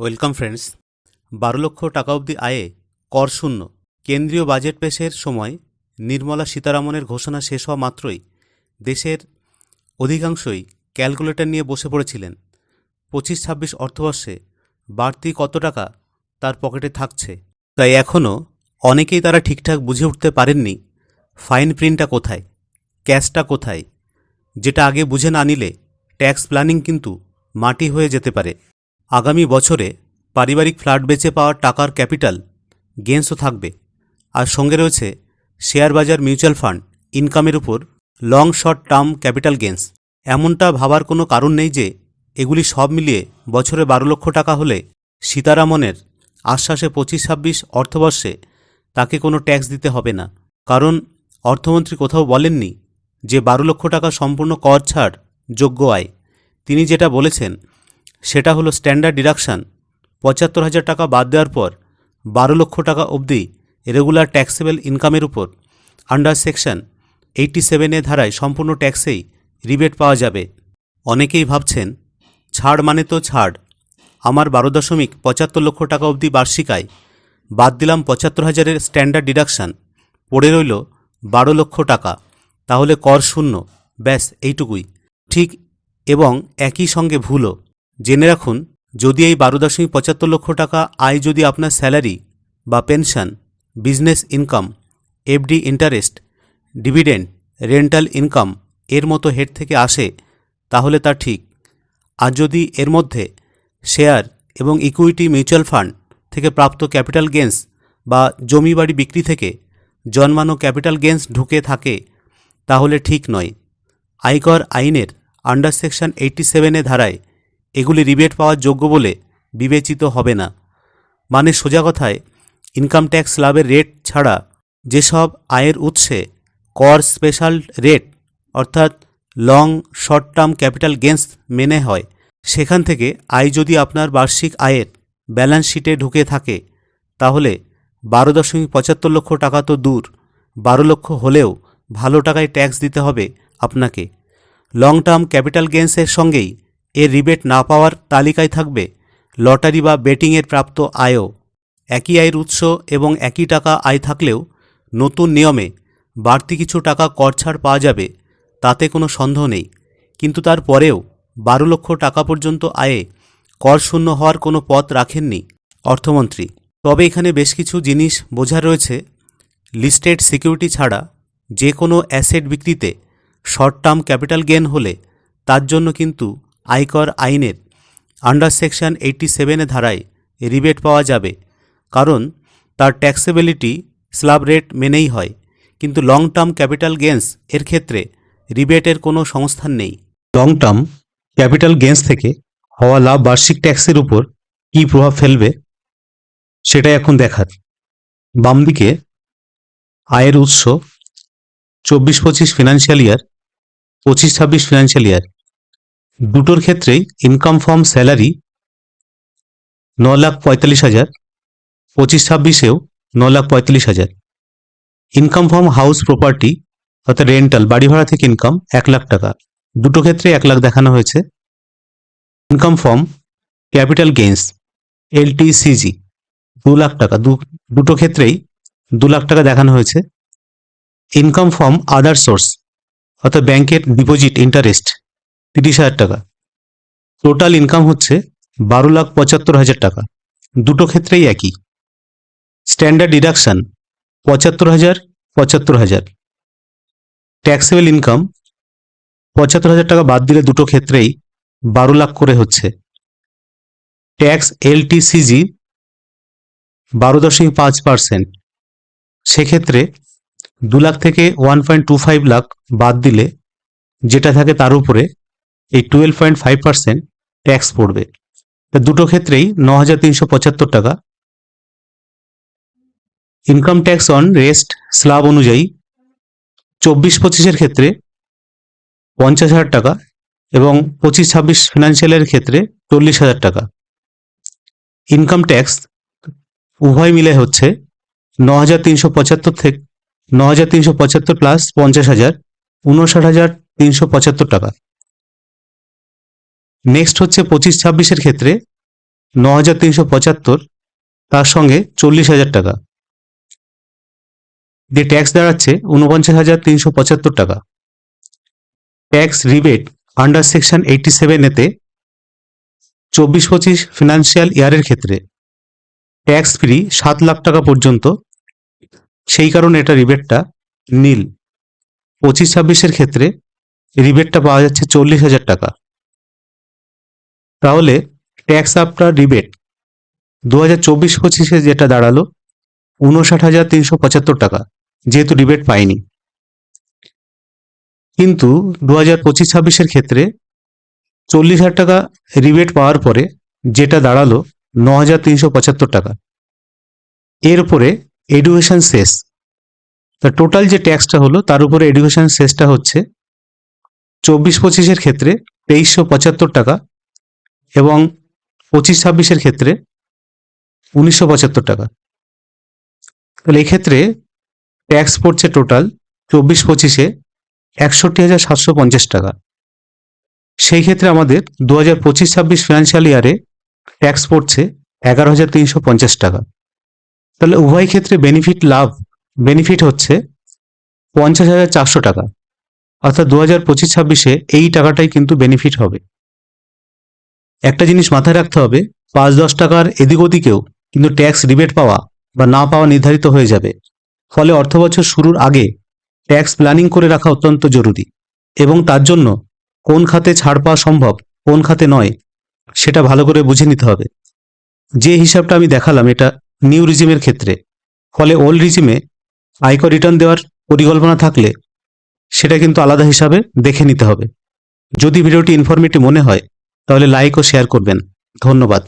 Welcome friends, বারো লক্ষ টাকা অবধি আয়ে কর শূন্য। কেন্দ্রীয় বাজেট পেশের সময় নির্মলা সীতারামনের ঘোষণা শেষ হওয়া মাত্রই দেশের অধিকাংশই ক্যালকুলেটর নিয়ে বসে পড়েছিলেন। পঁচিশ ছাব্বিশ অর্থবর্ষে বাড়তি কত টাকা তার পকেটে থাকছে? তাই এখনও অনেকেই তারা ঠিকঠাক বুঝে উঠতে পারেননি ফাইন প্রিন্টটা কোথায়, ক্যাশটা কোথায়, যেটা আগে বুঝে না নিলে ট্যাক্স প্ল্যানিং কিন্তু মাটি হয়ে যেতে পারে। আগামী বছরে পারিবারিক ফ্ল্যাট বেচে পাওয়া টাকার ক্যাপিটাল গেন্সও থাকবে। আর সঙ্গে রয়েছে শেয়ার বাজার মিউচুয়াল ফান্ড ইনকামের উপর long short term capital gains. এমনটা ভাবার কোনো কারণ নেই যে এগুলি সব মিলিয়ে বছরে বারো লক্ষ টাকা হলে সীতারামনের আশ্বাসে পঁচিশ ছাব্বিশ অর্থবর্ষে তাকে কোনো ট্যাক্স দিতে হবে না। কারণ অর্থমন্ত্রী কোথাও বলেননি যে বারো লক্ষ টাকা সম্পূর্ণ কর ছাড় যোগ্য আয়। তিনি যেটা বলেছেন সেটা হলো স্ট্যান্ডার্ড ডিডাকশান পঁচাত্তর হাজার টাকা বাদ দেওয়ার পর বারো লক্ষ টাকা অবধি রেগুলার ট্যাক্সেবল ইনকামের উপর আন্ডার সেকশন এইটি সেভেনের ধারায় সম্পূর্ণ ট্যাক্সেই রিবেট পাওয়া যাবে। অনেকেই ভাবছেন, ছাড় মানে তো ছাড়। আমার বারো দশমিক পঁচাত্তর লক্ষ টাকা অবধি বার্ষিক আয়, বাদ দিলাম পঁচাত্তর হাজারের স্ট্যান্ডার্ড ডিডাকশান পড়ে রইল বারো লক্ষ টাকা। তাহলে কর শূন্য, ব্যাস এইটুকুই। ঠিক এবং একই সঙ্গে ভুলও। জেনে রাখুন, যদি এই বারো দশমিক পঁচাত্তর লক্ষ টাকা আয় যদি আপনার স্যালারি বা pension, business income, FD interest, dividend, rental income এর মতো হেড থেকে আসে, তাহলে তা ঠিক। আর যদি এর মধ্যে শেয়ার এবং ইকুইটি মিউচুয়াল ফান্ড থেকে প্রাপ্ত ক্যাপিটাল গেন্স বা জমি বাড়ি বিক্রি থেকে জন্মানো ক্যাপিটাল গেন্স ঢুকে থাকে, তাহলে ঠিক নয়। আয়কর আইনের আন্ডার সেকশন এইটি সেভেনের ধারায় এগুলি রিবেট পাওয়ার যোগ্য বলে বিবেচিত হবে না। মানে সোজা কথায় ইনকাম ট্যাক্স লাভের রেট ছাড়া যেসব আয়ের উৎসে কর স্পেশাল রেট অর্থাৎ long short term capital gains মেনে হয়, সেখান থেকে আয় যদি আপনার বার্ষিক আয়ের ব্যালেন্স শিটে ঢুকে থাকে, তাহলে বারো দশমিক পঁচাত্তর লক্ষ টাকা তো দূর। বারো লক্ষ হলেও ভালো টাকায় ট্যাক্স দিতে হবে আপনাকে। লং টার্ম ক্যাপিটাল গেন্সের সঙ্গেই এর রিবেট না পাওয়ার তালিকায় থাকবে লটারি বা বেটিংয়ের প্রাপ্ত আয়ও। একই আয়ের উৎস এবং একই টাকা আয় থাকলেও নতুন নিয়মে বাড়তি কিছু টাকা কর ছাড় পাওয়া যাবে, তাতে কোনো সন্দেহ নেই। কিন্তু তারপরেও বারো লক্ষ টাকা পর্যন্ত আয়ে কর শূন্য হওয়ার কোনো পথ রাখেননি অর্থমন্ত্রী। তবে এখানে বেশ কিছু জিনিস বোঝা রয়েছে। লিস্টেড সিকিউরিটি ছাড়া যে কোনো অ্যাসেট বিক্রিতে শর্ট টার্ম ক্যাপিটাল গেন হলে তার জন্য কিন্তু আয়কর আইনের আন্ডার সেকশন এইটি সেভেনের ধারায় রিবেট পাওয়া যাবে, কারণ তার ট্যাক্সেবিলিটি স্ল্যাব রেট মেনেই হয়, কিন্তু লং টার্ম ক্যাপিটাল গেন্স এর ক্ষেত্রে রিবেটের কোনো সংস্থান নেই। লং টার্ম ক্যাপিটাল গেন্স থেকে হওয়া লাভ বার্ষিক ট্যাক্সের উপর কী প্রভাব ফেলবে, সেটাই এখন দেখার। বাম দিকে আয়ের উৎস, চব্বিশ পঁচিশ ফিনান্সিয়াল ইয়ার পঁচিশ ছাব্বিশ ফিনান্সিয়াল ইয়ার দুটোর ক্ষেত্রেই ইনকাম ফর্ম স্যালারি ন লাখ পঁয়তাল্লিশ হাজার, পঁচিশ ছাব্বিশেও ন লাখ পঁয়তাল্লিশ হাজার। ইনকাম ফর্ম হাউস প্রপার্টি অর্থাৎ রেন্টাল বাড়ি ভাড়া থেকে ইনকাম এক লাখ টাকা। দুটো ক্ষেত্রে এক লাখ দেখানো হয়েছে। Income from capital gains LTCG দু লাখ টাকা। দুটো ক্ষেত্রেই দু লাখ টাকা দেখানো হয়েছে। ইনকাম ফর্ম আদার সোর্স অর্থাৎ ব্যাংকের ডিপোজিট ইন্টারেস্ট তিরিশ হাজার টাকা। টোটাল ইনকাম হচ্ছে বারো লাখ পঁচাত্তর হাজার টাকা। দুটো ক্ষেত্রেই একই। স্ট্যান্ডার্ড ডিডাকশন পঁচাত্তর হাজার পঁচাত্তর হাজার। ট্যাক্সেবল ইনকাম পঁচাত্তর হাজার টাকা বাদ দিলে দুটো ক্ষেত্রেই বারো লাখ করে হচ্ছে। ট্যাক্স এলটিসিজি বারো দশমিক পাঁচ পার্সেন্ট সেক্ষেত্রে দু লাখ থেকে one point two five lakh বাদ দিলে যেটা থাকে তার উপরে এই twelve point five percent tax পড়বে। দুটো ক্ষেত্রেই ন হাজার তিনশো পঁচাত্তর টাকা। Income tax on rest slab অনুযায়ী চব্বিশ পঁচিশের ক্ষেত্রে পঞ্চাশ হাজার টাকা এবং পঁচিশ ছাব্বিশ ফিনান্সিয়ালের ক্ষেত্রে চল্লিশ হাজার টাকা। ইনকাম ট্যাক্স উভয় মিলে হচ্ছে ন হাজার তিনশো পঁচাত্তর থেকে ন হাজার তিনশো পঁচাত্তর প্লাস পঞ্চাশ হাজার উনষাট হাজার তিনশো পঁচাত্তর টাকা। নেক্সট হচ্ছে পঁচিশ ছাব্বিশের ক্ষেত্রে ন হাজার তিনশো পঁচাত্তর, তার সঙ্গে চল্লিশ হাজার টাকা। যে ট্যাক্স দাঁড়াচ্ছে উনপঞ্চাশ হাজার তিনশো পঁচাত্তর টাকা। Tax rebate under section eighty seven এতে চব্বিশ পঁচিশ ফিনান্সিয়াল ইয়ারের ক্ষেত্রে ট্যাক্স ফ্রি সাত লাখ টাকা পর্যন্ত, সেই কারণে এটা রিবেটটা নীল। পঁচিশ ছাব্বিশের ক্ষেত্রে রিবেটটা পাওয়া যাচ্ছে চল্লিশ হাজার টাকা। তাহলে ট্যাক্স আফটার রিবেট দু হাজার চব্বিশ পঁচিশে যেটা দাঁড়াল উনষাট হাজার তিনশো পঁচাত্তর টাকা, যেহেতু রিবেট পাইনি। কিন্তু দু হাজার পঁচিশ ছাব্বিশের ক্ষেত্রে চল্লিশ হাজার টাকা রিবেট পাওয়ার পরে যেটা দাঁড়াল ন হাজার তিনশো পঁচাত্তর টাকা। এর উপরে এডুকেশন শেষ। তা টোটাল যে ট্যাক্সটা হলো, তার উপরে এডুকেশন শেষটা হচ্ছে চব্বিশ পঁচিশের ক্ষেত্রে তেইশশো পঁচাত্তর টাকা এবং পঁচিশ ছাব্বিশের ক্ষেত্রে উনিশশো পঁচাত্তর টাকা। তাহলে এক্ষেত্রে ট্যাক্স পড়ছে টোটাল চব্বিশ পঁচিশে একষট্টি হাজার সাতশো পঞ্চাশ টাকা। সেই ক্ষেত্রে আমাদের দু হাজার পঁচিশ ছাব্বিশ ফিনান্সিয়াল ইয়ারে ট্যাক্স পড়ছে এগারো হাজার তিনশো পঞ্চাশ টাকা। তাহলে উভয় ক্ষেত্রে বেনিফিট লাভ বেনিফিট হচ্ছে পঞ্চাশ হাজার চারশো টাকা। অর্থাৎ দু হাজার পঁচিশ ছাব্বিশে এই টাকাটাই কিন্তু বেনিফিট হবে। একটা জিনিস মাথায় রাখতে হবে, পাঁচ দশ টাকার এদিক ওদিকেও কিন্তু ট্যাক্স রিবেট পাওয়া বা না পাওয়া নির্ধারিত হয়ে যাবে। ফলে অর্থবছর শুরুর আগে ট্যাক্স প্ল্যানিং করে রাখা অত্যন্ত জরুরি এবং তার জন্য কোন খাতে ছাড় পাওয়া সম্ভব, কোন খাতে নয়, সেটা ভালো করে বুঝে নিতে হবে। যে হিসাবটা আমি দেখালাম এটা নিউ রিজিমের ক্ষেত্রে, ফলে ওল্ড রিজিমে আয়কর রিটার্ন দেওয়ার পরিকল্পনা থাকলে সেটা কিন্তু আলাদা হিসাবে দেখে নিতে হবে। যদি ভিডিওটি ইনফরমেটিভ মনে হয় তাহলে লাইক ও শেয়ার করবেন। ধন্যবাদ।